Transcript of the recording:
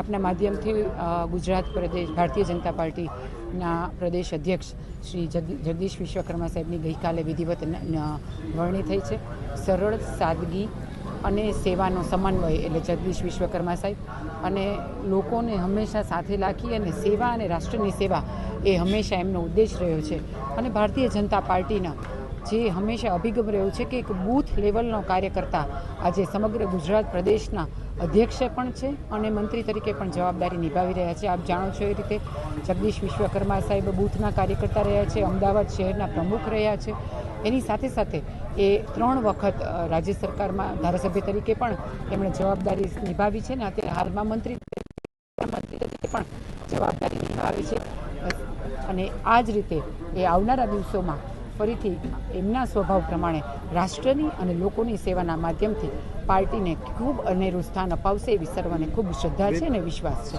આપના માધ્યમથી ગુજરાત પ્રદેશ, ભારતીય જનતા પાર્ટીના પ્રદેશ અધ્યક્ષ શ્રી જગદીશ વિશ્વકર્મા સાહેબની ગઈકાલે વિધિવત વરણી થઈ છે. સરળ, સાદગી અને સેવાનો સમન્વય એટલે જગદીશ વિશ્વકર્મા સાહેબ અને લોકોને હંમેશા સાથે રાખી અને સેવા અને રાષ્ટ્રની સેવા એ હંમેશા એમનો ઉદ્દેશ રહ્યો છે. અને ભારતીય જનતા પાર્ટીના જે હંમેશા અભિગમ રહ્યો છે કે એક બૂથ લેવલનો કાર્યકર્તા આજે સમગ્ર ગુજરાત પ્રદેશના અધ્યક્ષ પણ છે અને મંત્રી તરીકે પણ જવાબદારી નિભાવી રહ્યા છે. આપ જાણો છો એ રીતે જગદીશ વિશ્વકર્મા સાહેબ બૂથના કાર્યકર્તા રહ્યા છે, અમદાવાદ શહેરના પ્રમુખ રહ્યા છે. એની સાથે સાથે એ ત્રણ વખત રાજ્ય સરકારમાં ધારાસભ્ય તરીકે પણ એમણે જવાબદારી નિભાવી છે ને અત્યારે હાલમાં મંત્રી મંત્રી તરીકે પણ જવાબદારી નિભાવી છે. અને આ જ રીતે એ આવનારા દિવસોમાં ફરીથી એમના સ્વભાવ પ્રમાણે રાષ્ટ્રની અને લોકોની સેવાના માધ્યમથી પાર્ટીને ખૂબ અનેરું સ્થાન અપાવશે એવી સર્વને ખૂબ શ્રદ્ધા છે અને વિશ્વાસ છે.